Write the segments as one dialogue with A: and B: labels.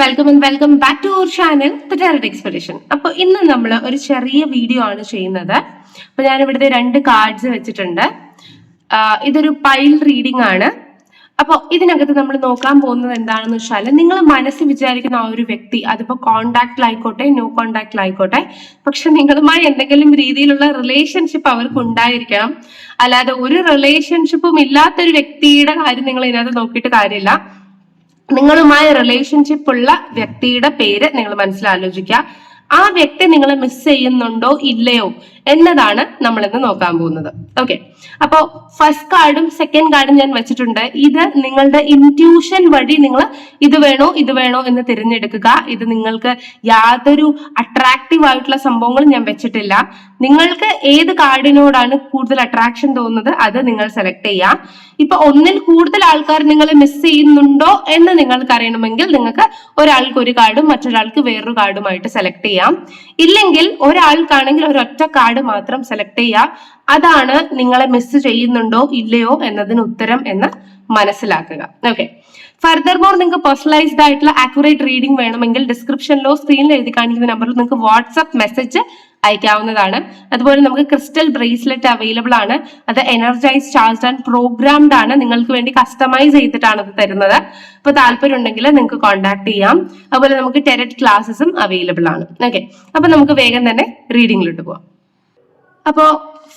A: Welcome and welcome back to our channel the talent expedition അപ്പോൾ ഇന്ന് നമ്മൾ ഒരു ചെറിയ വീഡിയോ ആണ് ചെയ്യുന്നത്. അപ്പോൾ ഞാൻ ഇവിടുത്തെ രണ്ട് കാർഡ്സ് വെച്ചിട്ടുണ്ട്. ഇതൊരു പൈൽ റീഡിംഗ് ആണ്. അപ്പോൾ ഇതിനകത്ത് നമ്മൾ നോക്കാൻ പോകുന്നത് എന്താണെന്ന് വെച്ചാൽ നിങ്ങൾ മനസ്സിൽ വിചാരിക്കുന്ന ആ ഒരു വ്യക്തി അതിപ്പോ കോണ്ടാക്ട് കോണ്ടാക്റ്റിലായിക്കോട്ടെ നോ കോണ്ടാക്റ്റിലായിക്കോട്ടെ പക്ഷെ നിങ്ങളുമായി എന്തെങ്കിലും രീതിയിലുള്ള റിലേഷൻഷിപ്പ് അവർക്ക് ഉണ്ടായിരിക്കണം. അല്ലാതെ ഒരു റിലേഷൻഷിപ്പും ഇല്ലാത്തൊരു വ്യക്തിയുടെ കാര്യം നിങ്ങൾ ഇതിനകത്ത് നോക്കിയിട്ട് കാര്യമില്ല. നിങ്ങളുമായി റിലേഷൻഷിപ്പ് ഉള്ള വ്യക്തിയുടെ പേര് നിങ്ങൾ മനസ്സിലാലോചിക്കുക. ആ വ്യക്തി നിങ്ങളെ മിസ് ചെയ്യുന്നുണ്ടോ ഇല്ലയോ എന്നതാണ് നമ്മൾ ഇന്ന് നോക്കാൻ പോകുന്നത്. ഓക്കെ അപ്പോ ഫസ്റ്റ് കാർഡും സെക്കൻഡ് കാർഡും ഞാൻ വെച്ചിട്ടുണ്ട്. ഇത് നിങ്ങളുടെ ഇൻട്യൂഷൻ വഴി നിങ്ങൾ ഇത് വേണോ ഇത് വേണോ എന്ന് തിരഞ്ഞെടുക്കുക. ഇത് നിങ്ങൾക്ക് യാതൊരു അട്രാക്റ്റീവ് ആയിട്ടുള്ള സംഭവങ്ങളും ഞാൻ വെച്ചിട്ടില്ല. നിങ്ങൾക്ക് ഏത് കാർഡിനോടാണ് കൂടുതൽ അട്രാക്ഷൻ തോന്നുന്നത് അത് നിങ്ങൾ സെലക്ട് ചെയ്യാം ഇപ്പൊ ഒന്നിൽ കൂടുതൽ ആൾക്കാർ നിങ്ങളെ മിസ് ചെയ്യുന്നുണ്ടോ എന്ന് നിങ്ങൾക്ക് അറിയണമെങ്കിൽ നിങ്ങൾക്ക് ഒരാൾക്ക് ഒരു കാർഡും മറ്റൊരാൾക്ക് വേറൊരു കാർഡുമായിട്ട് സെലക്ട് ചെയ്യാം. ഇല്ലെങ്കിൽ ഒരാൾക്കാണെങ്കിൽ ഒരൊറ്റ കാർഡ് മാത്രം സെലക്ട് ചെയ്യാം അതാണ് നിങ്ങളെ മിസ് ചെയ്യുന്നുണ്ടോ ഇല്ലയോ എന്നതിന് ഉത്തരം എന്ന് മനസ്സിലാക്കുക. ഓക്കെ ഫർദർ നിങ്ങൾക്ക് പേഴ്സണലൈസ്ഡ് ആയിട്ടുള്ള ആക്യുറേറ്റ് റീഡിംഗ് വേണമെങ്കിൽ ഡിസ്ക്രിപ്ഷനിലോ സ്ക്രീനിൽ എഴുതി കാണിക്കുന്ന നമ്പറിൽ നിങ്ങൾക്ക് വാട്സ്ആപ്പ് മെസ്സേജ് അയക്കാവുന്നതാണ്. അതുപോലെ നമുക്ക് ക്രിസ്റ്റൽ ബ്രേസ്ലെറ്റ് അവൈലബിൾ ആണ്. അത് എനർജൈസ് ചാർജ് ആൻഡ് പ്രോഗ്രാംഡ് ആണ്. നിങ്ങൾക്ക് വേണ്ടി കസ്റ്റമൈസ് ചെയ്തിട്ടാണ് അത് തരുന്നത്. അപ്പൊ താല്പര്യം ഉണ്ടെങ്കിൽ നിങ്ങൾക്ക് കോൺടാക്ട് ചെയ്യാം. അതുപോലെ നമുക്ക് ടെററ്റ് ക്ലാസ്സസും അവൈലബിൾ ആണ്. ഓക്കെ അപ്പൊ നമുക്ക് വേഗം തന്നെ റീഡിംഗിലോട്ട് പോവാം. അപ്പോ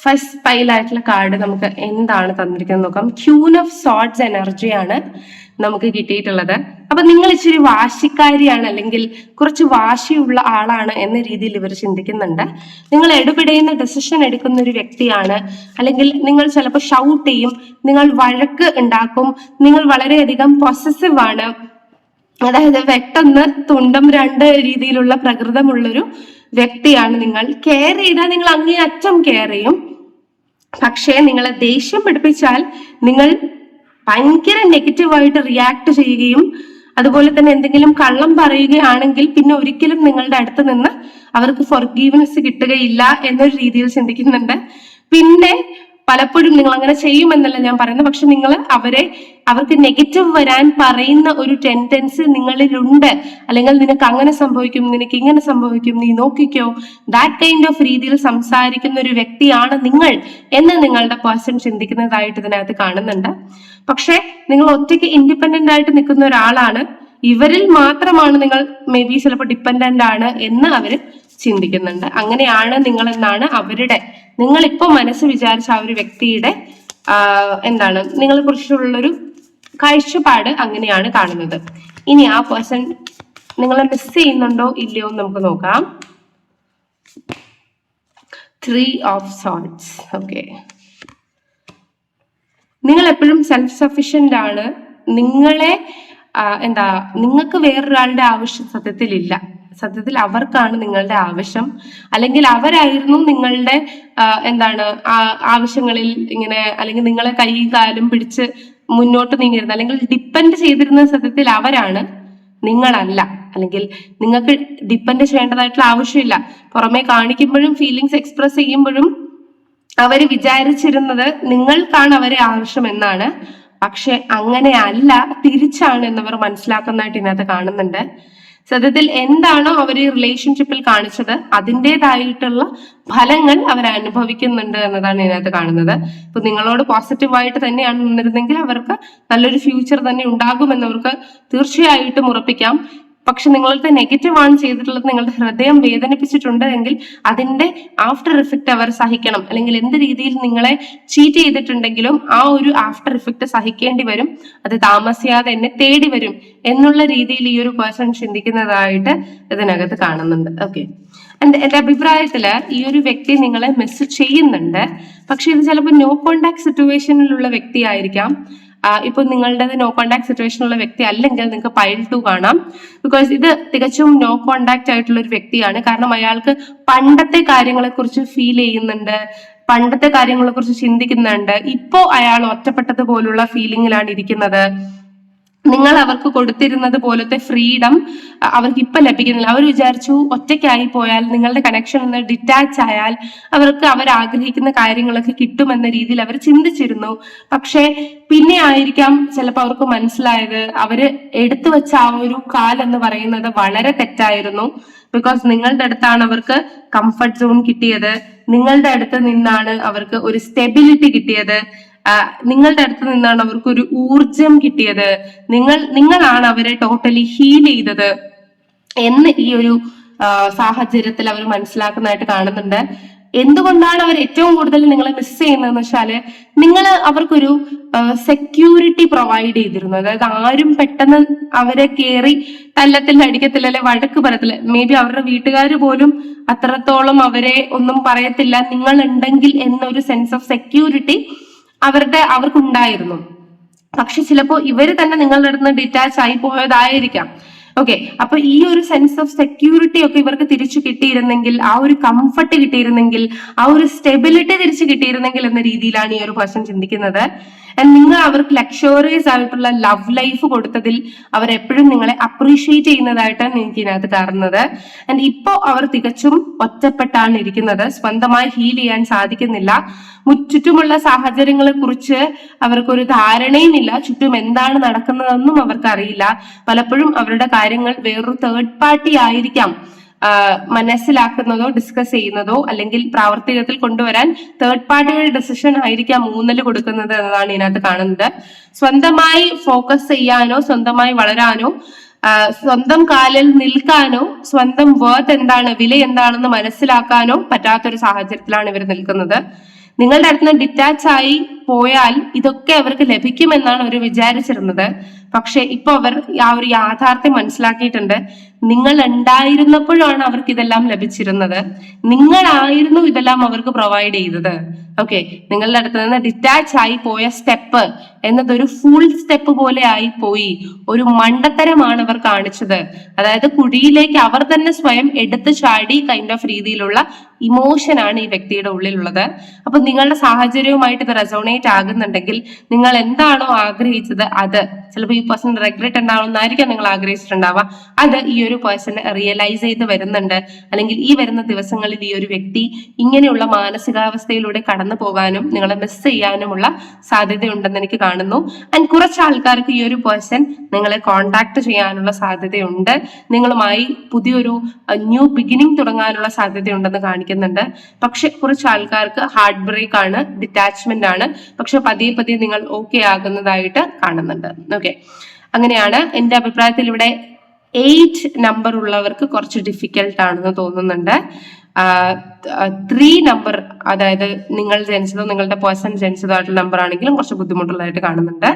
A: ഫസ്റ്റ് പൈലായിട്ടുള്ള കാർഡ് നമുക്ക് എന്താണ് തന്നിരിക്കുന്നത് നോക്കാം. ക്യൂൻ ഓഫ് സോട്ട്സ് എനർജിയാണ് നമുക്ക് കിട്ടിയിട്ടുള്ളത്. അപ്പൊ നിങ്ങൾ ഇച്ചിരി വാശിക്കാരിയാണ് അല്ലെങ്കിൽ കുറച്ച് വാശിയുള്ള ആളാണ് എന്ന രീതിയിൽ ഇവർ ചിന്തിക്കുന്നുണ്ട്. നിങ്ങൾ എടുപിടയുന്ന ഡെസിഷൻ എടുക്കുന്ന ഒരു വ്യക്തിയാണ്. അല്ലെങ്കിൽ നിങ്ങൾ ചിലപ്പോൾ ഷൗട്ട് ചെയ്യും നിങ്ങൾ വഴക്ക് ഉണ്ടാക്കും നിങ്ങൾ വളരെയധികം പൊസസീവ് ആണ്. അതായത് പെട്ടെന്ന് തുണ്ടം രണ്ട് രീതിയിലുള്ള പ്രകൃതമുള്ളൊരു വ്യക്തിയാണ് നിങ്ങൾ. കെയർ ചെയ്താൽ നിങ്ങൾ അങ്ങേ അറ്റം കെയർ ചെയ്യും. പക്ഷേ നിങ്ങളെ ദേഷ്യം പിടിപ്പിച്ചാൽ നിങ്ങൾ ഭയങ്കര നെഗറ്റീവായിട്ട് റിയാക്ട് ചെയ്യുകയും അതുപോലെ തന്നെ എന്തെങ്കിലും കള്ളം പറയുകയാണെങ്കിൽ പിന്നെ ഒരിക്കലും നിങ്ങളുടെ അടുത്ത് നിന്ന് അവർക്ക് ഫൊർഗീവ്നെസ് കിട്ടുകയില്ല എന്നൊരു രീതിയിൽ ചിന്തിക്കുന്നുണ്ട്. പിന്നെ പലപ്പോഴും നിങ്ങൾ അങ്ങനെ ചെയ്യുമെന്നല്ല ഞാൻ പറയുന്നത്. പക്ഷെ നിങ്ങൾ അവരെ അവർക്ക് നെഗറ്റീവ് വരാൻ പറയുന്ന ഒരു ടെൻഡൻസി നിങ്ങളിലുണ്ട്. അല്ലെങ്കിൽ നിനക്ക് അങ്ങനെ സംഭവിക്കും നിനക്ക് ഇങ്ങനെ സംഭവിക്കും നീ നോക്കിക്കോ. ദാറ്റ് കൈൻഡ് ഓഫ് രീതിയിൽ സംസാരിക്കുന്ന ഒരു വ്യക്തിയാണ് നിങ്ങൾ എന്ന് നിങ്ങളുടെ പേഴ്സൺ ചിന്തിക്കുന്നതായിട്ട് ഇതിനകത്ത് കാണുന്നുണ്ട്. പക്ഷെ നിങ്ങൾ ഒറ്റയ്ക്ക് ഇൻഡിപെൻഡന്റ് ആയിട്ട് നിൽക്കുന്ന ഒരാളാണ്. ഇവരിൽ മാത്രമാണ് നിങ്ങൾ മേ ബി ചിലപ്പോൾ ഡിപ്പെൻഡന്റ് ആണ് എന്ന് അവർ ചിന്തിക്കുന്നുണ്ട്. അങ്ങനെയാണ് നിങ്ങൾ എന്നാണ് അവരുടെ നിങ്ങൾ ഇപ്പോൾ മനസ്സ് വിചാരിച്ച ആ ഒരു വ്യക്തിയുടെ എന്താണ് നിങ്ങളെ കുറിച്ചുള്ളൊരു കാഴ്ചപ്പാട് അങ്ങനെയാണ് കാണുന്നത്. ഇനി ആ പേഴ്സൺ നിങ്ങളെ മിസ് ചെയ്യുന്നുണ്ടോ ഇല്ലയോ നമുക്ക് നോക്കാം. ത്രീ ഓഫ് സോൾട്സ് ഓക്കെ നിങ്ങൾ എപ്പോഴും സെൽഫ് സഫിഷ്യന്റ് ആണ്. നിങ്ങളെ എന്താ നിങ്ങൾക്ക് വേറൊരാളുടെ ആവശ്യം സത്യത്തിൽ ഇല്ല സത്യത്തിൽ അവർക്കാണ് നിങ്ങളുടെ ആവശ്യം. അല്ലെങ്കിൽ അവരായിരുന്നു നിങ്ങളുടെ എന്താണ് ആവശ്യങ്ങളിൽ ഇങ്ങനെ അല്ലെങ്കിൽ നിങ്ങളെ കൈ കാലും പിടിച്ച് മുന്നോട്ട് നീങ്ങിയിരുന്നത്. അല്ലെങ്കിൽ ഡിപ്പെൻഡ് ചെയ്തിരുന്നത് സത്യത്തിൽ അവരാണ്. നിങ്ങളല്ല. അല്ലെങ്കിൽ നിങ്ങൾക്ക് ഡിപ്പെൻഡ് ചെയ്യേണ്ടതായിട്ടുള്ള ആവശ്യമില്ല. പുറമെ കാണിക്കുമ്പോഴും ഫീലിങ്സ് എക്സ്പ്രസ് ചെയ്യുമ്പോഴും അവർ വിചാരിച്ചിരുന്നത് നിങ്ങൾക്കാണ് അവരെ ആവശ്യം എന്നാണ്. പക്ഷെ അങ്ങനെ അല്ല തിരിച്ചാണ് എന്നവർ മനസ്സിലാക്കുന്നതായിട്ട് ഇതിനകത്ത് കാണുന്നുണ്ട്. സത്യത്തിൽ എന്താണോ അവർ ഈ റിലേഷൻഷിപ്പിൽ കാണിച്ചത് അതിന്റെതായിട്ടുള്ള ഫലങ്ങൾ അവർ അനുഭവിക്കുന്നുണ്ട് എന്നതാണ് ഇതിനകത്ത് കാണുന്നത്. ഇപ്പൊ നിങ്ങളോട് പോസിറ്റീവായിട്ട് തന്നെയാണ് നിന്നിരുന്നെങ്കിൽ അവർക്ക് നല്ലൊരു ഫ്യൂച്ചർ തന്നെ ഉണ്ടാകുമെന്നവർക്ക് തീർച്ചയായിട്ടും ഉറപ്പിക്കാം. പക്ഷെ നിങ്ങളുടെ നെഗറ്റീവ് ആണ് ചെയ്തിട്ടുള്ളത് നിങ്ങളുടെ ഹൃദയം വേദനിപ്പിച്ചിട്ടുണ്ട് എങ്കിൽ അതിന്റെ ആഫ്റ്റർ ഇഫക്റ്റ് അവർ സഹിക്കണം. അല്ലെങ്കിൽ എന്ത് രീതിയിൽ നിങ്ങളെ ചീറ്റ് ചെയ്തിട്ടുണ്ടെങ്കിലും ആ ഒരു ആഫ്റ്റർ ഇഫക്റ്റ് സഹിക്കേണ്ടി വരും. അത് താമസിയാതെ എന്നെ തേടി വരും എന്നുള്ള രീതിയിൽ ഈ ഒരു പേഴ്സൺ ചിന്തിക്കുന്നതായിട്ട് ഇതിനകത്ത് കാണുന്നുണ്ട്. ഓക്കെ എന്റെ അഭിപ്രായത്തിൽ ഈ ഒരു വ്യക്തി നിങ്ങളെ മിസ് ചെയ്യുന്നുണ്ട്. പക്ഷെ ഇത് ചിലപ്പോൾ നോ കോണ്ടാക്ട് സിറ്റുവേഷനിലുള്ള വ്യക്തി ആയിരിക്കാം ഇപ്പൊ നിങ്ങളുടെ നോ കോണ്ടാക്ട് സിറ്റുവേഷനുള്ള വ്യക്തി അല്ലെങ്കിൽ നിങ്ങൾക്ക് പൈൽ ടു കാണാം. ബിക്കോസ് ഇത് തികച്ചും നോ കോണ്ടാക്ട് ആയിട്ടുള്ള ഒരു വ്യക്തിയാണ്. കാരണം അയാൾക്ക് പണ്ടത്തെ കാര്യങ്ങളെ കുറിച്ച് ഫീൽ ചെയ്യുന്നുണ്ട് പണ്ടത്തെ കാര്യങ്ങളെ കുറിച്ച് ചിന്തിക്കുന്നുണ്ട്. ഇപ്പോ അയാൾ ഒറ്റപ്പെട്ടത് പോലുള്ള ഫീലിംഗിലാണ് ഇരിക്കുന്നത്. നിങ്ങൾ അവർക്ക് കൊടുത്തിരുന്നത് പോലത്തെ ഫ്രീഡം അവർക്ക് ഇപ്പൊ ലഭിക്കുന്നില്ല. അവർ വിചാരിച്ചു ഒറ്റയ്ക്കായി പോയാൽ നിങ്ങളുടെ കണക്ഷൻ ഒന്ന് ഡിറ്റാച്ച് ആയാൽ അവർക്ക് അവർ ആഗ്രഹിക്കുന്ന കാര്യങ്ങളൊക്കെ കിട്ടുമെന്ന രീതിയിൽ അവർ ചിന്തിച്ചിരുന്നു. പക്ഷെ പിന്നെ ആയിരിക്കാം ചിലപ്പോൾ അവർക്ക് മനസ്സിലായത്. അവർ എടുത്തു വെച്ച ആ ഒരു കാൽ എന്ന് പറയുന്നത് വളരെ തെറ്റായിരുന്നു. ബിക്കോസ് നിങ്ങളുടെ അടുത്താണ് അവർക്ക് കംഫർട്ട് സോൺ കിട്ടിയത്. നിങ്ങളുടെ അടുത്ത് നിന്നാണ് അവർക്ക് ഒരു സ്റ്റെബിലിറ്റി കിട്ടിയത്. നിങ്ങളുടെ അടുത്ത് നിന്നാണ് അവർക്ക് ഒരു ഊർജം കിട്ടിയത്. നിങ്ങൾ നിങ്ങളാണ് അവരെ ടോട്ടലി ഹീൽ ചെയ്തത് എന്ന് ഈ ഒരു സാഹചര്യത്തിൽ അവർ മനസ്സിലാക്കുന്നതായിട്ട് കാണുന്നുണ്ട്. എന്തുകൊണ്ടാണ് അവർ ഏറ്റവും കൂടുതൽ നിങ്ങളെ മിസ് ചെയ്യുന്നതെന്ന് വെച്ചാൽ നിങ്ങൾ അവർക്കൊരു സെക്യൂരിറ്റി പ്രൊവൈഡ് ചെയ്തിരുന്നു. അതായത് ആരും പെട്ടെന്ന് അവരെ കയറി തല്ലത്തിൽ അടിക്കത്തില്ല അല്ലെ വഴക്ക് പറയത്തില്ല. മേ ബി അവരുടെ വീട്ടുകാർ പോലും അത്രത്തോളം അവരെ ഒന്നും പറയത്തില്ല. നിങ്ങൾ ഉണ്ടെങ്കിൽ എന്നൊരു സെൻസ് ഓഫ് സെക്യൂരിറ്റി അവരുടെ അവർക്കുണ്ടായിരുന്നു. പക്ഷെ ചിലപ്പോ ഇവർ തന്നെ നിങ്ങളുടെ അടുത്ത് ഡിറ്റാച്ച് ആയി പോയതായിരിക്കാം. ഓക്കെ അപ്പൊ ഈ ഒരു സെൻസ് ഓഫ് സെക്യൂരിറ്റി ഒക്കെ ഇവർക്ക് തിരിച്ചു കിട്ടിയിരുന്നെങ്കിൽ ആ ഒരു കംഫർട്ട് കിട്ടിയിരുന്നെങ്കിൽ ആ ഒരു സ്റ്റെബിലിറ്റി തിരിച്ചു കിട്ടിയിരുന്നെങ്കിൽ എന്ന രീതിയിലാണ് ഈ ഒരു പേഴ്സൺ ചിന്തിക്കുന്നത്. And നിങ്ങൾ അവർക്ക് ലക്ഷറിയസ് ആയിട്ടുള്ള ലവ് ലൈഫ് കൊടുത്തതിൽ അവർ എപ്പോഴും നിങ്ങളെ അപ്രീഷിയേറ്റ് ചെയ്യുന്നതായിട്ടാണ് എനിക്ക് ഇതിനകത്ത് കാണുന്നത്. ആൻഡ് ഇപ്പോ അവർ തികച്ചും ഒറ്റപ്പെട്ടാണ് ഇരിക്കുന്നത്. സ്വന്തമായി ഹീൽ ചെയ്യാൻ സാധിക്കുന്നില്ല. ചുറ്റുമുള്ള സാഹചര്യങ്ങളെ കുറിച്ച് അവർക്കൊരു ധാരണയും ഇല്ല. ചുറ്റും എന്താണ് നടക്കുന്നതെന്നും അവർക്കറിയില്ല. പലപ്പോഴും അവരുടെ കാര്യങ്ങൾ വേറൊരു തേർഡ് പാർട്ടി ആയിരിക്കാം. മനസ്സിലാക്കുന്നതോ ഡിസ്കസ് ചെയ്യുന്നതോ അല്ലെങ്കിൽ പ്രാവർത്തികത്തിൽ കൊണ്ടുവരാൻ തേർഡ് പാർട്ടിയുടെ ഡെസിഷൻ ആയിരിക്കാം ഊന്നൽ കൊടുക്കുന്നത് എന്നതാണ് ഇതിനകത്ത് കാണുന്നത്. സ്വന്തമായി ഫോക്കസ് ചെയ്യാനോ സ്വന്തമായി വളരാനോ സ്വന്തം കാലിൽ നിൽക്കാനോ സ്വന്തം വേർത്ത് എന്താണ് വില എന്താണെന്ന് മനസ്സിലാക്കാനോ പറ്റാത്തൊരു സാഹചര്യത്തിലാണ് ഇവർ നിൽക്കുന്നത്. നിങ്ങളുടെ അടുത്ത് നിന്ന് ഡിറ്റാച്ച് ആയി പോയാൽ ഇതൊക്കെ അവർക്ക് ലഭിക്കുമെന്നാണ് അവർ വിചാരിച്ചിരുന്നത്. പക്ഷെ ഇപ്പൊ അവർ ആ ഒരു യാഥാർത്ഥ്യം മനസ്സിലാക്കിയിട്ടുണ്ട്. നിങ്ങൾ ഉണ്ടായിരുന്നപ്പോഴാണ് അവർക്ക് ഇതെല്ലാം ലഭിച്ചിരുന്നത്. നിങ്ങളായിരുന്നു ഇതെല്ലാം അവർക്ക് പ്രൊവൈഡ് ചെയ്തത്. ഓക്കെ നിങ്ങളുടെ അടുത്ത് നിന്ന് ഡിറ്റാച്ച് ആയി പോയ സ്റ്റെപ്പ് എന്നത് ഒരു ഫുൾ സ്റ്റെപ്പ് പോലെ ആയി പോയി. ഒരു മണ്ടത്തരമാണ് അവർ കാണിച്ചത്. അതായത് കുഴിയിലേക്ക് അവർ തന്നെ സ്വയം എടുത്തു ചാടി കൈൻഡ് ഓഫ് രീതിയിലുള്ള ഇമോഷനാണ് ഈ വ്യക്തിയുടെ ഉള്ളിലുള്ളത്. അപ്പൊ നിങ്ങളുടെ സാഹചര്യവുമായിട്ട് ഇത് റെസോണേറ്റ് ആകുന്നുണ്ടെങ്കിൽ നിങ്ങൾ എന്താണോ ആഗ്രഹിച്ചത് അത്. ചിലപ്പോൾ ഈ പേഴ്സൺ റെഗ്രറ്റ് എന്നായിരിക്കും നിങ്ങൾ ആഗ്രഹിച്ചിട്ടുണ്ടാവുക. അത് ഈ ഒരു പേഴ്സൺ റിയലൈസ് ചെയ്ത് വരുന്നുണ്ട്. അല്ലെങ്കിൽ ഈ വരുന്ന ദിവസങ്ങളിൽ ഈ ഒരു വ്യക്തി ഇങ്ങനെയുള്ള മാനസികാവസ്ഥയിലൂടെ കടന്നു പോകാനും നിങ്ങളെ മിസ് ചെയ്യാനുമുള്ള സാധ്യതയുണ്ടെന്ന് എനിക്ക് കാണുന്നു. ആൻഡ് കുറച്ച് ആൾക്കാർക്ക് ഈ ഒരു പേഴ്സൺ നിങ്ങളെ കോണ്ടാക്ട് ചെയ്യാനുള്ള സാധ്യതയുണ്ട്. നിങ്ങളുമായി പുതിയൊരു ന്യൂ ബിഗിനിങ് തുടങ്ങാനുള്ള സാധ്യതയുണ്ടെന്ന് കാണിക്കുന്നുണ്ട്. പക്ഷെ കുറച്ച് ആൾക്കാർക്ക് ഹാർട്ട് ബ്രേക്ക് ആണ് ഡിറ്റാച്ച്മെന്റ് ആണ്. പക്ഷെ പതിയെ പതിയെ നിങ്ങൾ ഓക്കെ ആകുന്നതായിട്ട് കാണുന്നുണ്ട്. ഓക്കെ അങ്ങനെയാണ് എന്റെ അഭിപ്രായത്തിൽ ഇവിടെ എയ്റ്റ് നമ്പർ ഉള്ളവർക്ക് കുറച്ച് ഡിഫിക്കൽട്ട് ആണെന്ന് തോന്നുന്നുണ്ട്. ത്രീ നമ്പർ അതായത് നിങ്ങൾ ജനിച്ചതോ നിങ്ങളുടെ പേഴ്സൺ ജനിച്ചതോ ആയിട്ടുള്ള നമ്പർ ആണെങ്കിലും കുറച്ച് ബുദ്ധിമുട്ടുള്ളതായിട്ട് കാണുന്നുണ്ട്.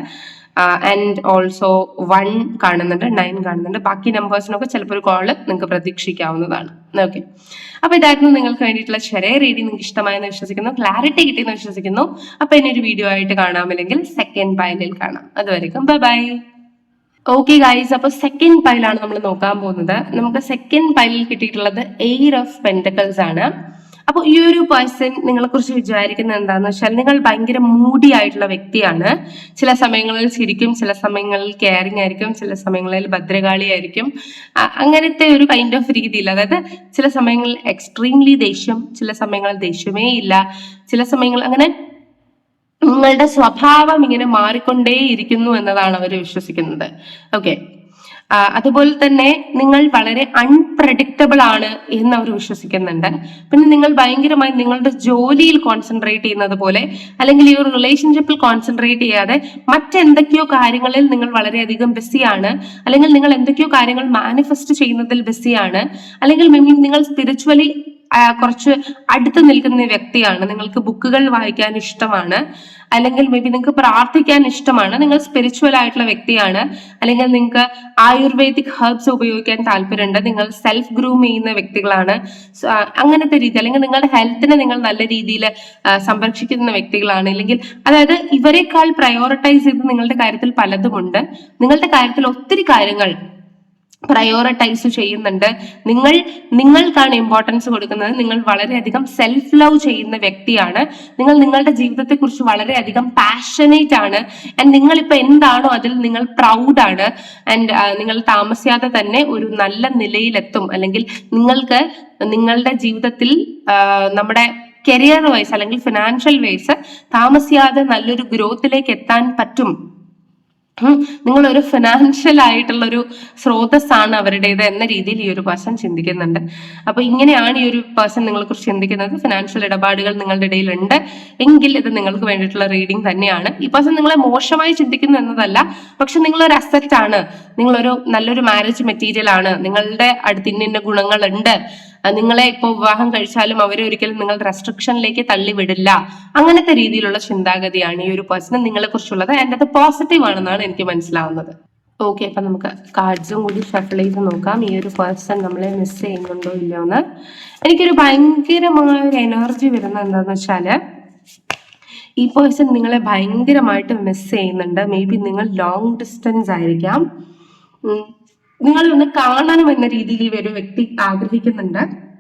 A: ആൻഡ് ഓൾസോ വൺ കാണുന്നുണ്ട് നയൻ കാണുന്നുണ്ട്. ബാക്കി നമ്പേഴ്സിനൊക്കെ ചിലപ്പോൾ ഒരു കോൾ നിങ്ങൾക്ക് പ്രതീക്ഷിക്കാവുന്നതാണ്. ഓക്കെ അപ്പൊ ഇതായിരുന്നു നിങ്ങൾക്ക് വേണ്ടിയിട്ടുള്ള ചെറിയ റീഡിംഗ് നിങ്ങൾക്ക് ഇഷ്ടമായെന്ന് വിശ്വസിക്കുന്നു. ക്ലാരിറ്റി കിട്ടിയെന്ന് വിശ്വസിക്കുന്നു. അപ്പൊ ഇനി ഒരു വീഡിയോ ആയിട്ട് കാണാമല്ലെങ്കിൽ സെക്കൻഡ് പൈലിൽ കാണാം. അതുവരെയും ബൈ ബൈ ഓക്കെ ഗൈസ് അപ്പൊ സെക്കൻഡ് പൈലാണ് നമ്മൾ നോക്കാൻ പോകുന്നത്. നമുക്ക് സെക്കൻഡ് പൈലിൽ കിട്ടിയിട്ടുള്ളത് എയർ ഓഫ് പെന്റക്കൾസ് ആണ്. അപ്പൊ ഈ ഒരു പേഴ്സൺ നിങ്ങളെ കുറിച്ച് വിചാരിക്കുന്നത് എന്താന്ന് വെച്ചാൽ നിങ്ങൾ ഭയങ്കര മൂടി ആയിട്ടുള്ള വ്യക്തിയാണ്. ചില സമയങ്ങളിൽ ചിരിക്കും ചില സമയങ്ങളിൽ കെയറിങ് ആയിരിക്കും ചില സമയങ്ങളിൽ ഭദ്രകാളി ആയിരിക്കും. അങ്ങനത്തെ ഒരു കൈൻഡ് ഓഫ് രീതിയിൽ അതായത് ചില സമയങ്ങളിൽ എക്സ്ട്രീംലി ദേഷ്യം ചില സമയങ്ങളിൽ ദേഷ്യമേ ഇല്ല ചില സമയങ്ങളിൽ അങ്ങനെ നിങ്ങളുടെ സ്വഭാവം ഇങ്ങനെ മാറിക്കൊണ്ടേയിരിക്കുന്നു എന്നതാണ് അവർ വിശ്വസിക്കുന്നത്. ഓക്കെ അതുപോലെ തന്നെ നിങ്ങൾ വളരെ അൺപ്രഡിക്റ്റബിൾ ആണ് എന്ന് അവർ വിശ്വസിക്കുന്നുണ്ട്. പിന്നെ നിങ്ങൾ ഭയങ്കരമായി നിങ്ങളുടെ ജോലിയിൽ കോൺസെൻട്രേറ്റ് ചെയ്യുന്നത് പോലെ അല്ലെങ്കിൽ ഈ ഒരു റിലേഷൻഷിപ്പിൽ കോൺസെൻട്രേറ്റ് ചെയ്യാതെ മറ്റെന്തൊക്കെയോ കാര്യങ്ങളിൽ നിങ്ങൾ വളരെയധികം ബിസിയാണ് അല്ലെങ്കിൽ നിങ്ങൾ എന്തൊക്കെയോ കാര്യങ്ങൾ മാനിഫെസ്റ്റ് ചെയ്യുന്നതിൽ ബിസിയാണ് അല്ലെങ്കിൽ നിങ്ങൾ സ്പിരിച്വലി കുറച്ച് അടുത്ത് നിൽക്കുന്ന വ്യക്തിയാണ്. നിങ്ങൾക്ക് ബുക്കുകൾ വായിക്കാൻ ഇഷ്ടമാണ്. അല്ലെങ്കിൽ മേ ബി നിങ്ങൾക്ക് പ്രാർത്ഥിക്കാൻ ഇഷ്ടമാണ്. നിങ്ങൾ സ്പിരിച്വൽ ആയിട്ടുള്ള വ്യക്തിയാണ്. അല്ലെങ്കിൽ നിങ്ങൾക്ക് ആയുർവേദിക് ഹെർബ്സ് ഉപയോഗിക്കാൻ താല്പര്യമുണ്ട്. നിങ്ങൾ സെൽഫ് ഗ്രൂം ചെയ്യുന്ന വ്യക്തികളാണ്. അങ്ങനത്തെ രീതി. അല്ലെങ്കിൽ നിങ്ങളുടെ ഹെൽത്തിനെ നിങ്ങൾ നല്ല രീതിയിൽ സംരക്ഷിക്കുന്ന വ്യക്തികളാണ്. അല്ലെങ്കിൽ അതായത് ഇവരെക്കാൾ പ്രയോറിറ്റൈസ് ചെയ്ത് നിങ്ങളുടെ കാര്യത്തിൽ പലതുമുണ്ട്. നിങ്ങളുടെ കാര്യത്തിൽ ഒത്തിരി കാര്യങ്ങൾ പ്രയോറിറ്റൈസ് ചെയ്യുന്നുണ്ട്. നിങ്ങൾ നിങ്ങൾക്കാണ് ഇമ്പോർട്ടൻസ് കൊടുക്കുന്നത്. നിങ്ങൾ വളരെയധികം സെൽഫ് ലവ് ചെയ്യുന്ന വ്യക്തിയാണ്. നിങ്ങൾ നിങ്ങളുടെ ജീവിതത്തെക്കുറിച്ച് വളരെയധികം പാഷനേറ്റ് ആണ്. ആൻഡ് നിങ്ങൾ ഇപ്പൊ എന്താണോ അതിൽ നിങ്ങൾ പ്രൗഡാണ് ആൻഡ് നിങ്ങൾ താമസിയാതെ തന്നെ ഒരു നല്ല നിലയിലെത്തും. അല്ലെങ്കിൽ നിങ്ങൾക്ക് നിങ്ങളുടെ ജീവിതത്തിൽ നമ്മുടെ കരിയർ വൈസ് അല്ലെങ്കിൽ ഫിനാൻഷ്യൽ വൈസ് താമസിയാതെ നല്ലൊരു ഗ്രോത്തിലേക്ക് എത്താൻ പറ്റും. നിങ്ങളൊരു ഫിനാൻഷ്യൽ ആയിട്ടുള്ള ഒരു സ്രോതസ്സാണ് അവരുടേത് എന്ന രീതിയിൽ ഈ ഒരു പേഴ്സൺ ചിന്തിക്കുന്നുണ്ട്. അപ്പൊ ഇങ്ങനെയാണ് ഈ ഒരു പേഴ്സൺ നിങ്ങളെ കുറിച്ച് ചിന്തിക്കുന്നത്. ഫിനാൻഷ്യൽ ഇടപാടുകൾ നിങ്ങളുടെ ഇടയിൽ ഉണ്ട് എങ്കിൽ ഇത് നിങ്ങൾക്ക് വേണ്ടിയിട്ടുള്ള റീഡിംഗ് തന്നെയാണ്. ഈ പേഴ്സൺ നിങ്ങളെ മോശമായി ചിന്തിക്കുന്നു എന്നതല്ല. പക്ഷെ നിങ്ങളൊരു അസറ്റ് ആണ്. നിങ്ങളൊരു നല്ലൊരു മാരേജ് മെറ്റീരിയൽ ആണ്. നിങ്ങളുടെ അടുത്ത് ഇന്ന ഇന്ന ഗുണങ്ങളുണ്ട്. നിങ്ങളെ ഇപ്പോൾ വിവാഹം കഴിച്ചാലും അവരെ ഒരിക്കലും നിങ്ങൾ റെസ്ട്രിക്ഷനിലേക്ക് തള്ളിവിടില്ല. അങ്ങനത്തെ രീതിയിലുള്ള ചിന്താഗതിയാണ് ഈ ഒരു പേഴ്സൺ നിങ്ങളെ കുറിച്ചുള്ളത്. ആൻഡ് അത് പോസിറ്റീവ് ആണെന്നാണ് എനിക്ക് മനസ്സിലാവുന്നത്. ഓക്കെ അപ്പൊ നമുക്ക് കാർഡ്സും കൂടി ഷട്ടിൽ ചെയ്ത് നോക്കാം. ഈ ഒരു പേഴ്സൺ നമ്മളെ മിസ് ചെയ്യുന്നുണ്ടോ ഇല്ലയോ എന്ന് എനിക്കൊരു ഭയങ്കരമായ ഒരു എനർജി വരുന്ന എന്താന്ന് വെച്ചാൽ ഈ പേഴ്സൺ നിങ്ങളെ ഭയങ്കരമായിട്ട് മിസ് ചെയ്യുന്നുണ്ട്. മേ ബി നിങ്ങൾ ലോങ് ഡിസ്റ്റൻസ് ആയിരിക്കാം. നിങ്ങളെ ഒന്ന് കാണണം എന്ന രീതിയിൽ ഈ ഒരു വ്യക്തി ആഗ്രഹിക്കുന്നുണ്ട്.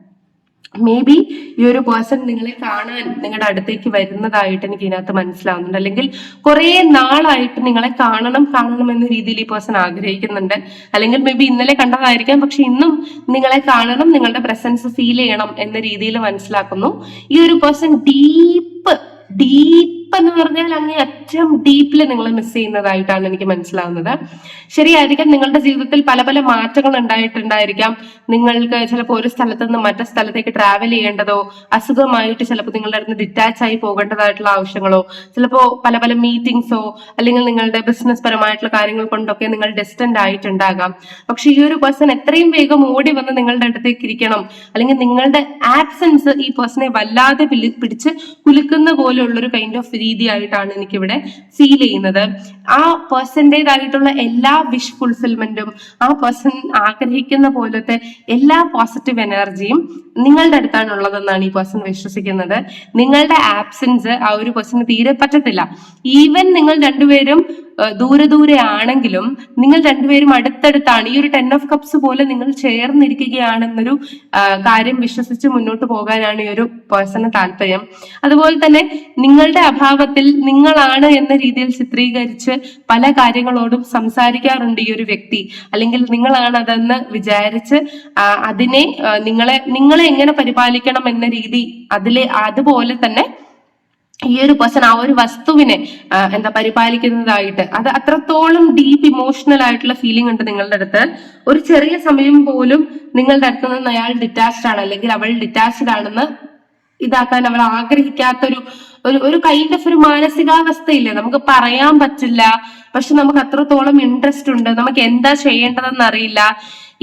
A: മേ ബി ഈ ഒരു പേഴ്സൺ നിങ്ങളെ കാണാൻ നിങ്ങളുടെ അടുത്തേക്ക് വരുന്നതായിട്ട് എനിക്ക് ഇതിനകത്ത് മനസ്സിലാവുന്നുണ്ട്. അല്ലെങ്കിൽ കുറെ നാളായിട്ട് നിങ്ങളെ കാണണം കാണണം എന്ന രീതിയിൽ ഈ പേഴ്സൺ ആഗ്രഹിക്കുന്നുണ്ട്. അല്ലെങ്കിൽ മേ ബി ഇന്നലെ കണ്ടതായിരിക്കാം പക്ഷെ ഇന്നും നിങ്ങളെ കാണണം നിങ്ങളുടെ പ്രസൻസ് ഫീൽ ചെയ്യണം എന്ന രീതിയിൽ മനസ്സിലാക്കുന്നു. ഈ ഒരു പേഴ്സൺ ഡീപ്പ് ഡീപ്പ് എന്ന് പറഞ്ഞാൽ അങ്ങേ അറ്റം ഡീപ്പിൽ നിങ്ങളെ മിസ് ചെയ്യുന്നതായിട്ടാണ് എനിക്ക് മനസ്സിലാവുന്നത്. ശരിയായിരിക്കാം നിങ്ങളുടെ ജീവിതത്തിൽ പല പല മാറ്റങ്ങൾ ഉണ്ടായിട്ടുണ്ടായിരിക്കാം. നിങ്ങൾക്ക് ചിലപ്പോൾ ഒരു സ്ഥലത്ത് നിന്ന് മറ്റു സ്ഥലത്തേക്ക് ട്രാവൽ ചെയ്യേണ്ടതോ അസുഖമായിട്ട് ചിലപ്പോൾ നിങ്ങളുടെ അടുത്ത് ഡിറ്റാച്ച് ആയി പോകേണ്ടതായിട്ടുള്ള ആവശ്യങ്ങളോ ചിലപ്പോൾ പല പല മീറ്റിംഗ്സോ അല്ലെങ്കിൽ നിങ്ങളുടെ ബിസിനസ് പരമായിട്ടുള്ള കാര്യങ്ങൾ കൊണ്ടൊക്കെ നിങ്ങൾ ഡിസ്റ്റന്റ് ആയിട്ടുണ്ടാകാം. പക്ഷെ ഈ ഒരു പേഴ്സൺ എത്രയും വേഗം ഓടി വന്ന് നിങ്ങളുടെ അടുത്തേക്ക് ഇരിക്കണം. അല്ലെങ്കിൽ നിങ്ങളുടെ ആബ്സെൻസ് ഈ പേഴ്സണെ വല്ലാതെ പിടി- പിടിച്ച് കുലുക്കുന്ന പോലെയുള്ള ഒരു കൈൻഡ് ഓഫ് രീതിയായിട്ടാണ് എനിക്കിവിടെ ഫീൽ ചെയ്യുന്നത്. ആ പേഴ്സന്റേതായിട്ടുള്ള എല്ലാ വിഷ് ഫുൾഫിൽമെന്റും ആ പേഴ്സൺ ആഗ്രഹിക്കുന്ന പോലത്തെ എല്ലാ പോസിറ്റീവ് എനർജിയും നിങ്ങളുടെ അടുത്താണ് ഉള്ളതെന്നാണ് ഈ പേഴ്സൺ വിശ്വസിക്കുന്നത്. നിങ്ങളുടെ ആബ്സെൻസ് ആ ഒരു പേഴ്സണ് തീരെ പറ്റത്തില്ല. ഈവൻ നിങ്ങൾ രണ്ടുപേരും ദൂരെ ദൂരെ ആണെങ്കിലും നിങ്ങൾ രണ്ടുപേരും അടുത്തടുത്താണ് ഈ ഒരു ടെൻ ഓഫ് കപ്സ് പോലെ നിങ്ങൾ ചേർന്നിരിക്കുകയാണെന്നൊരു കാര്യം വിശ്വസിച്ച് മുന്നോട്ട് പോകാനാണ് ഈ ഒരു പേഴ്സണ് താല്പര്യം. അതുപോലെ തന്നെ നിങ്ങളുടെ അഭാവത്തിൽ നിങ്ങളാണ് എന്ന രീതിയിൽ ചിത്രീകരിച്ച് പല കാര്യങ്ങളോടും സംസാരിക്കാറുണ്ട് ഈ ഒരു വ്യക്തി. അല്ലെങ്കിൽ നിങ്ങളാണ് അതെന്ന് വിചാരിച്ച് അതിനെ നിങ്ങളെ നിങ്ങളെ എങ്ങനെ പരിപാലിക്കണം എന്ന രീതി അതിലെ അതുപോലെ തന്നെ ഈ ഒരു പേഴ്സൺ ആ ഒരു വസ്തുവിനെ എന്താ പരിപാലിക്കുന്നതായിട്ട് അത് അത്രത്തോളം ഡീപ്പ് ഇമോഷണൽ ആയിട്ടുള്ള ഫീലിംഗ് ഉണ്ട് നിങ്ങളുടെ അടുത്ത്. ഒരു ചെറിയ സമയം പോലും നിങ്ങളുടെ അടുത്ത് നിന്ന് അയാൾ ഡിറ്റാച്ച്ഡ് ആണ്. അല്ലെങ്കിൽ അവൾ ഡിറ്റാച്ച്ഡ് ആണെന്ന് ഇതാക്കാൻ അവൾ ആഗ്രഹിക്കാത്തൊരു ഒരു ഒരു കൈൻഡ് ഓഫ് ഒരു മാനസികാവസ്ഥയില്ല? നമുക്ക് പറയാൻ പറ്റില്ല. പക്ഷെ നമുക്ക് അത്രത്തോളം ഇൻട്രസ്റ്റ് ഉണ്ട്. നമുക്ക് എന്താ ചെയ്യേണ്ടതെന്ന് അറിയില്ല.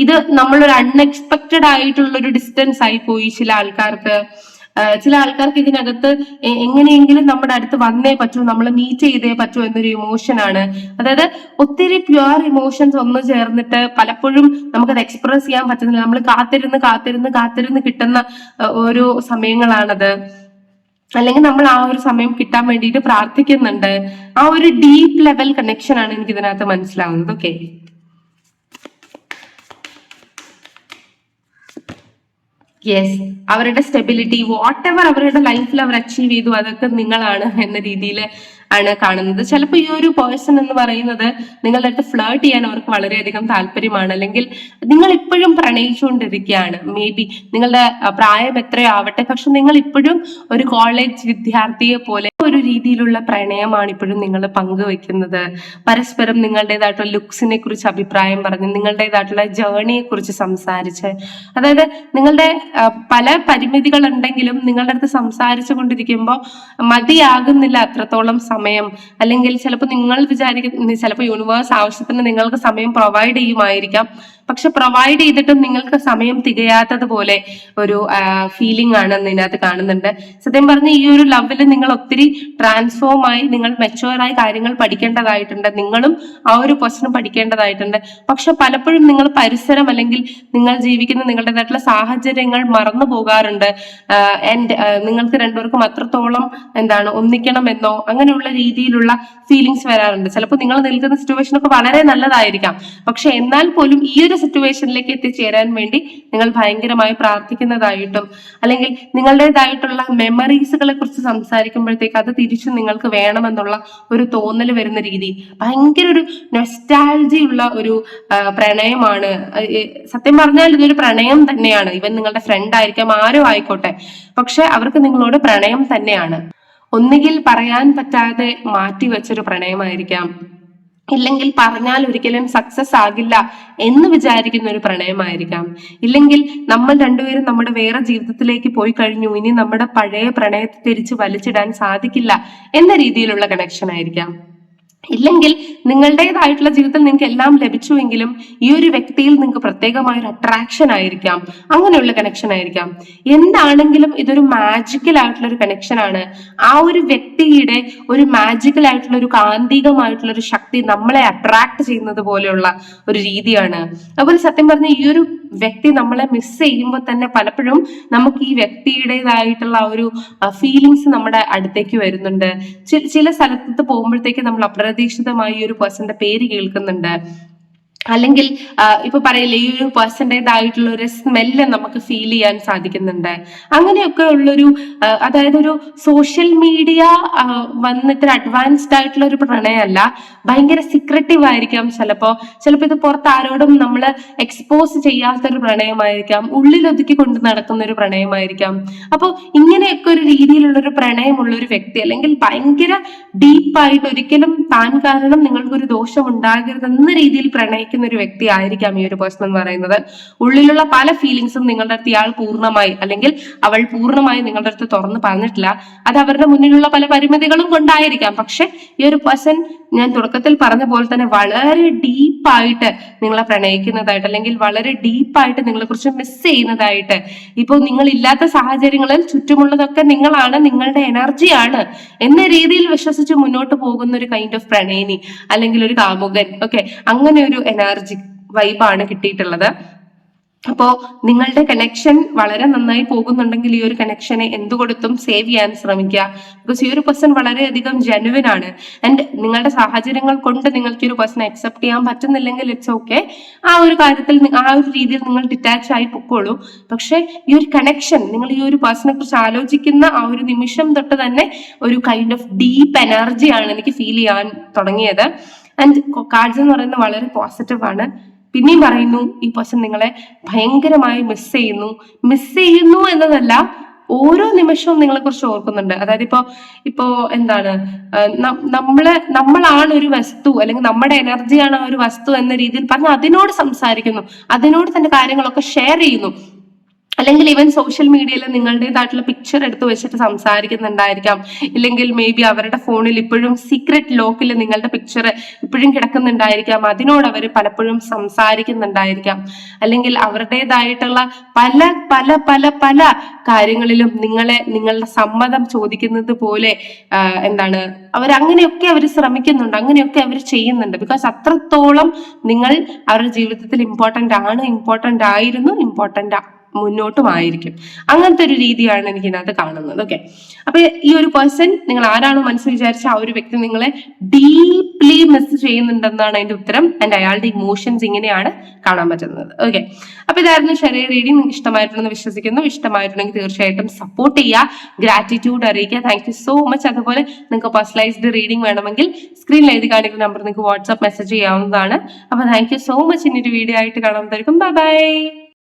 A: ഇത് നമ്മളൊരു അൺഎക്സ്പെക്റ്റഡ് ആയിട്ടുള്ള ഒരു ഡിസ്റ്റൻസ് ആയി പോയി ചില ആൾക്കാർക്ക്. ചില ആൾക്കാർക്ക് ഇതിനകത്ത് എങ്ങനെയെങ്കിലും നമ്മുടെ അടുത്ത് വന്നേ പറ്റൂ നമ്മൾ മീറ്റ് ചെയ്തേ പറ്റൂ എന്നൊരു ഇമോഷൻ ആണ്. അതായത് ഒത്തിരി പ്യുവർ ഇമോഷൻസ് ഒന്ന് ചേർന്നിട്ട് പലപ്പോഴും നമുക്കത് എക്സ്പ്രസ് ചെയ്യാൻ പറ്റുന്നില്ല. നമ്മൾ കാത്തിരുന്ന് കാത്തിരുന്ന് കാത്തിരുന്ന് കിട്ടുന്ന ഒരു സമയങ്ങളാണത്. അല്ലെങ്കിൽ നമ്മൾ ആ ഒരു സമയം കിട്ടാൻ വേണ്ടിയിട്ട് പ്രാർത്ഥിക്കുന്നുണ്ട്. ആ ഒരു ഡീപ്പ് ലെവൽ കണക്ഷൻ ആണ് എനിക്ക് ഇതിനകത്ത് മനസ്സിലാവുന്നത്. ഓക്കെ യെസ് അവരുടെ സ്റ്റെബിലിറ്റി വാട്ട് എവർ അവരുടെ ലൈഫിൽ അവർ അച്ചീവ് ചെയ്തു അതൊക്കെ നിങ്ങളാണ് എന്ന രീതിയിൽ ആണ് കാണുന്നത്. ചിലപ്പോൾ ഈ ഒരു പേഴ്സൺ എന്ന് പറയുന്നത് നിങ്ങളുടെ അടുത്ത് ഫ്ലേർട്ട് ചെയ്യാൻ അവർക്ക് വളരെയധികം താല്പര്യമാണ്. അല്ലെങ്കിൽ നിങ്ങൾ ഇപ്പോഴും പ്രണയിച്ചുകൊണ്ടിരിക്കുകയാണ്. മേ ബി നിങ്ങളുടെ പ്രായം എത്രയോ ആവട്ടെ പക്ഷെ നിങ്ങൾ ഇപ്പോഴും ഒരു കോളേജ് വിദ്യാർത്ഥിയെ പോലെ രീതിയിലുള്ള പ്രണയമാണ് ഇപ്പോഴും നിങ്ങൾ പങ്കുവെക്കുന്നത്. പരസ്പരം നിങ്ങളുടേതായിട്ടുള്ള ലുക്സിനെ കുറിച്ച് അഭിപ്രായം പറഞ്ഞ് നിങ്ങളുടേതായിട്ടുള്ള ജേണിയെ കുറിച്ച് സംസാരിച്ച്. അതായത് നിങ്ങളുടെ പല പരിമിതികൾ ഉണ്ടെങ്കിലും നിങ്ങളുടെ അടുത്ത് സംസാരിച്ചു കൊണ്ടിരിക്കുമ്പോൾ മതിയാകുന്നില്ല അത്രത്തോളം സമയം. അല്ലെങ്കിൽ ചിലപ്പോൾ നിങ്ങൾ വിചാരിക്കുന്ന ചിലപ്പോൾ യൂണിവേഴ്സ് ആവശ്യത്തിന് നിങ്ങൾക്ക് സമയം പ്രൊവൈഡ് ചെയ്യുമായിരിക്കാം. പക്ഷെ പ്രൊവൈഡ് ചെയ്തിട്ടും നിങ്ങൾക്ക് സമയം തികയാത്തതുപോലെ ഒരു ഫീലിംഗ് ആണ് ഇതിനകത്ത് കാണുന്നുണ്ട്. സത്യം പറഞ്ഞ ഈ ഒരു ലവിൽ നിങ്ങൾ ഒത്തിരി ട്രാൻസ്ഫോം ആയി നിങ്ങൾ മെച്ചുവറായി കാര്യങ്ങൾ പഠിക്കേണ്ടതായിട്ടുണ്ട്. നിങ്ങളും ആ ഒരു ക്വസ്റ്റൻ പഠിക്കേണ്ടതായിട്ടുണ്ട്. പക്ഷെ പലപ്പോഴും നിങ്ങൾ പരിസരം അല്ലെങ്കിൽ നിങ്ങൾ ജീവിക്കുന്ന നിങ്ങളുടേതായിട്ടുള്ള സാഹചര്യങ്ങൾ മറന്നു പോകാറുണ്ട്. ആൻഡ് നിങ്ങൾക്ക് രണ്ടുപേർക്കും അത്രത്തോളം എന്താണ് ഒന്നിക്കണമെന്നോ അങ്ങനെയുള്ള രീതിയിലുള്ള ഫീലിങ്സ് വരാറുണ്ട്. ചിലപ്പോൾ നിങ്ങൾ നിൽക്കുന്ന സിറ്റുവേഷൻ ഒക്കെ വളരെ നല്ലതായിരിക്കാം. പക്ഷെ എന്നാൽ പോലും ഈ ഒരു സിറ്റുവേഷനിലേക്ക് എത്തിച്ചേരാൻ വേണ്ടി നിങ്ങൾ ഭയങ്കരമായി പ്രാർത്ഥിക്കുന്നതായിട്ടും അല്ലെങ്കിൽ നിങ്ങളുടേതായിട്ടുള്ള മെമ്മറീസുകളെ കുറിച്ച് സംസാരിക്കുമ്പോഴത്തേക്ക് അത് തിരിച്ചു നിങ്ങൾക്ക് വേണമെന്നുള്ള ഒരു തോന്നൽ വരുന്ന രീതി. ഭയങ്കര ഒരു നൊസ്റ്റാൾജി ഉള്ള ഒരു പ്രണയമാണ് സത്യം പറഞ്ഞാൽ ഇതൊരു പ്രണയം തന്നെയാണ്. ഇവൻ നിങ്ങളുടെ ഫ്രണ്ട് ആയിരിക്കാം ആരും ആയിക്കോട്ടെ. പക്ഷെ അവർക്ക് നിങ്ങളോട് പ്രണയം തന്നെയാണ്. ഒന്നുകിൽ പറയാൻ പറ്റാതെ മാറ്റി വെച്ചൊരു പ്രണയമായിരിക്കാം. ഇല്ലെങ്കിൽ പറഞ്ഞാൽ ഒരിക്കലും സക്സസ് ആകില്ല എന്ന് വിചാരിക്കുന്ന ഒരു പ്രണയമായിരിക്കാം. ഇല്ലെങ്കിൽ നമ്മൾ രണ്ടുപേരും നമ്മുടെ വേറെ ജീവിതത്തിലേക്ക് പോയി കഴിഞ്ഞു. ഇനി നമ്മുടെ പഴയ പ്രണയത്തെ തിരിച്ച് വലിച്ചിടാൻ സാധിക്കില്ല എന്ന രീതിയിലുള്ള കണക്ഷൻ ആയിരിക്കാം. ഇല്ലെങ്കിൽ നിങ്ങളുടേതായിട്ടുള്ള ജീവിതത്തിൽ നിങ്ങൾക്ക് എല്ലാം ലഭിച്ചുവെങ്കിലും ഈ ഒരു വ്യക്തിയിൽ നിങ്ങൾക്ക് പ്രത്യേകമായ ഒരു അട്രാക്ഷൻ ആയിരിക്കാം. അങ്ങനെയുള്ള കണക്ഷൻ ആയിരിക്കാം. എന്താണെങ്കിലും ഇതൊരു മാജിക്കൽ ആയിട്ടുള്ള ഒരു കണക്ഷൻ ആണ്. ആ ഒരു വ്യക്തിയുടെ ഒരു മാജിക്കൽ ആയിട്ടുള്ള ഒരു കാന്തികമായിട്ടുള്ള ഒരു ശക്തി നമ്മളെ അട്രാക്ട് ചെയ്യുന്നത് പോലെയുള്ള ഒരു രീതിയാണ്. അതുപോലെ സത്യം പറഞ്ഞ ഈ ഒരു വ്യക്തി നമ്മളെ മിസ് ചെയ്യുമ്പോൾ തന്നെ പലപ്പോഴും നമുക്ക് ഈ വ്യക്തിയുടേതായിട്ടുള്ള ഒരു ഫീലിങ്സ് നമ്മുടെ അടുത്തേക്ക് വരുന്നുണ്ട്. ചില സ്ഥലത്ത് പോകുമ്പോഴത്തേക്ക് നമ്മൾ അപ്രതീക്ഷിതമായി ഒരു പേഴ്സന്റെ പേര് കേൾക്കുന്നുണ്ട്. അല്ലെങ്കിൽ ഇപ്പൊ പറയില്ലേ ഈ ഒരു പേഴ്സന്റെതായിട്ടുള്ള ഒരു സ്മെല്ല് നമുക്ക് ഫീൽ ചെയ്യാൻ സാധിക്കുന്നുണ്ട്. അങ്ങനെയൊക്കെ ഉള്ളൊരു അതായത് ഒരു സോഷ്യൽ മീഡിയ വന്നിട്ട് അഡ്വാൻസ്ഡ് ആയിട്ടുള്ള ഒരു പ്രണയമല്ല. ഭയങ്കര സീക്രട്ടീവ് ആയിരിക്കാം ചിലപ്പോ. ചിലപ്പോ ഇത് പുറത്ത് ആരോടും നമ്മൾ എക്സ്പോസ് ചെയ്യാത്ത ഒരു പ്രണയമായിരിക്കാം. ഉള്ളിലൊതുക്കി കൊണ്ട് നടക്കുന്ന ഒരു പ്രണയമായിരിക്കാം. അപ്പോൾ ഇങ്ങനെയൊക്കെ ഒരു രീതിയിലുള്ള ഒരു പ്രണയമുള്ള ഒരു വ്യക്തി അല്ലെങ്കിൽ ഭയങ്കര ഡീപ്പായിട്ട് ഒരിക്കലും താൻ കാരണം നിങ്ങൾക്കൊരു ദോഷം ഉണ്ടാകരുതെന്ന രീതിയിൽ പ്രണയിക്കുന്ന ഒരു വ്യക്തി ആയിരിക്കാം ഈ ഒരു പേഴ്സൺ എന്ന് പറയുന്നത്. ഉള്ളിലുള്ള പല ഫീലിങ്സും നിങ്ങളുടെ അടുത്ത് ഇയാൾ പൂർണമായി അല്ലെങ്കിൽ അവൾ പൂർണമായി നിങ്ങളുടെ അടുത്ത് തുറന്ന് പറഞ്ഞിട്ടില്ല. അത് അവരുടെ മുന്നിലുള്ള പല പരിമിതികളും കൊണ്ടായിരിക്കാം. പക്ഷെ ഈ ഒരു പേഴ്സൺ ഞാൻ തുടക്കത്തിൽ പറഞ്ഞ പോലെ തന്നെ വളരെ ഡീപ്പായിട്ട് നിങ്ങളെ പ്രണയിക്കുന്നതായിട്ട് അല്ലെങ്കിൽ വളരെ ഡീപ്പായിട്ട് നിങ്ങളെ കുറിച്ച് മിസ് ചെയ്യുന്നതായിട്ട്. ഇപ്പോൾ നിങ്ങൾ ഇല്ലാത്ത സാഹചര്യങ്ങളിൽ ചുറ്റുമുള്ളതൊക്കെ നിങ്ങളാണ് നിങ്ങളുടെ എനർജിയാണ് എന്ന രീതിയിൽ വിശ്വസിച്ച് മുന്നോട്ട് പോകുന്ന ഒരു കൈൻഡ് ഓഫ് പ്രണയിനി അല്ലെങ്കിൽ ഒരു കാമുകൻ. ഓക്കെ അങ്ങനെ ഒരു എനർജി വൈബാണ് കിട്ടിയിട്ടുള്ളത്. അപ്പോ നിങ്ങളുടെ കണക്ഷൻ വളരെ നന്നായി പോകുന്നുണ്ടെങ്കിൽ ഈ ഒരു കണക്ഷനെ എന്തുകൊടുത്തും സേവ് ചെയ്യാൻ ശ്രമിക്കുക. ബിക്കോസ് ഈ ഒരു പേഴ്സൺ വളരെയധികം ജെനുവിൻ ആണ്. ആൻഡ് നിങ്ങളുടെ സാഹചര്യങ്ങൾ കൊണ്ട് നിങ്ങൾക്ക് ഒരു പേഴ്സൺ അക്സെപ്റ്റ് ചെയ്യാൻ പറ്റുന്നില്ലെങ്കിൽ ഇറ്റ്സ് ഓക്കെ ആ ഒരു കാര്യത്തിൽ ആ ഒരു രീതിയിൽ നിങ്ങൾ ഡിറ്റാച്ച് ആയി പൊക്കോളൂ. പക്ഷെ ഈ ഒരു കണക്ഷൻ നിങ്ങൾ ഈ ഒരു പേഴ്സണെ കുറിച്ച് ആലോചിക്കുന്ന ആ ഒരു നിമിഷം തൊട്ട് തന്നെ ഒരു കൈൻഡ് ഓഫ് ഡീപ്പ് എനർജിയാണ് എനിക്ക് ഫീൽ ചെയ്യാൻ തുടങ്ങിയത്. ആൻഡ് കാർഡ്സ് എന്ന് പറയുന്നത് വളരെ പോസിറ്റീവ് ആണ്. പിന്നെയും പറയുന്നു ഈ പേഴ്സൺ നിങ്ങളെ ഭയങ്കരമായി മിസ് ചെയ്യുന്നു. മിസ് ചെയ്യുന്നു എന്നതല്ല ഓരോ നിമിഷവും നിങ്ങളെ കുറിച്ച് ഓർക്കുന്നുണ്ട്. അതായത് ഇപ്പോ ഇപ്പോ എന്താണ് നമ്മളെ നമ്മളാണ് ഒരു വസ്തു അല്ലെങ്കിൽ നമ്മുടെ എനർജിയാണ് ഒരു വസ്തു എന്ന രീതിയിൽ പറഞ്ഞ് അതിനോട് സംസാരിക്കുന്നു. അതിനോട് തന്റെ കാര്യങ്ങളൊക്കെ ഷെയർ ചെയ്യുന്നു. അല്ലെങ്കിൽ ഈവൻ സോഷ്യൽ മീഡിയയിൽ നിങ്ങളുടേതായിട്ടുള്ള പിക്ചർ എടുത്തു വെച്ചിട്ട് സംസാരിക്കുന്നുണ്ടായിരിക്കാം. ഇല്ലെങ്കിൽ മേ ബി അവരുടെ ഫോണിൽ ഇപ്പോഴും സീക്രട്ട് ലോക്കിൽ നിങ്ങളുടെ പിക്ചർ ഇപ്പോഴും കിടക്കുന്നുണ്ടായിരിക്കാം. അതിനോട് അവർ പലപ്പോഴും സംസാരിക്കുന്നുണ്ടായിരിക്കാം. അല്ലെങ്കിൽ അവരുടേതായിട്ടുള്ള പല പല പല പല കാര്യങ്ങളിലും നിങ്ങളെ നിങ്ങളുടെ സമ്മതം ചോദിക്കുന്നത് പോലെ എന്താണ് അവർ അങ്ങനെയൊക്കെ അവർ ശ്രമിക്കുന്നുണ്ട്. അങ്ങനെയൊക്കെ അവർ ചെയ്യുന്നുണ്ട്. ബിക്കോസ് അത്രത്തോളം നിങ്ങൾ അവരുടെ ജീവിതത്തിൽ ഇമ്പോർട്ടന്റ് ആണ് ഇമ്പോർട്ടന്റ് ആയിരുന്നു ഇമ്പോർട്ടന്റ് മുന്നോട്ടുമായിരിക്കും. അങ്ങനത്തെ ഒരു രീതിയാണ് എനിക്ക് ഇതിനകത്ത് കാണുന്നത്. ഓക്കെ അപ്പൊ ഈ ഒരു പേഴ്സൺ നിങ്ങൾ ആരാണോ മനസ്സിൽ വിചാരിച്ച ആ ഒരു വ്യക്തി നിങ്ങളെ ഡീപ്ലി മിസ് ചെയ്യുന്നുണ്ടെന്നാണ് അതിന്റെ ഉത്തരം. ആൻഡ് അയാളുടെ ഇമോഷൻസ് ഇങ്ങനെയാണ് കാണാൻ പറ്റുന്നത്. ഓക്കെ അപ്പൊ ഇതായിരുന്നു ചെറിയ റീഡിംഗ് നിങ്ങൾക്ക് ഇഷ്ടമായിട്ടുണ്ടെന്ന് വിശ്വസിക്കുന്നു. ഇഷ്ടമായിട്ടുണ്ടെങ്കിൽ തീർച്ചയായിട്ടും സപ്പോർട്ട് ചെയ്യുക. ഗ്രാറ്റിറ്റ്യൂഡ് അറിയിക്കുക. താങ്ക് യു സോ മച്ച് അതുപോലെ നിങ്ങൾക്ക് പേഴ്സണലൈസ്ഡ് റീഡിംഗ് വേണമെങ്കിൽ സ്ക്രീനിൽ എഴുതി കാണിക്കുന്ന നമ്പർ നിങ്ങൾക്ക് വാട്സ്ആപ്പ് മെസ്സേജ് ചെയ്യാവുന്നതാണ്. അപ്പൊ താങ്ക് യു സോ മച്ച് ഇനി ഒരു വീഡിയോ ആയിട്ട് കാണാൻ ബൈ ബൈ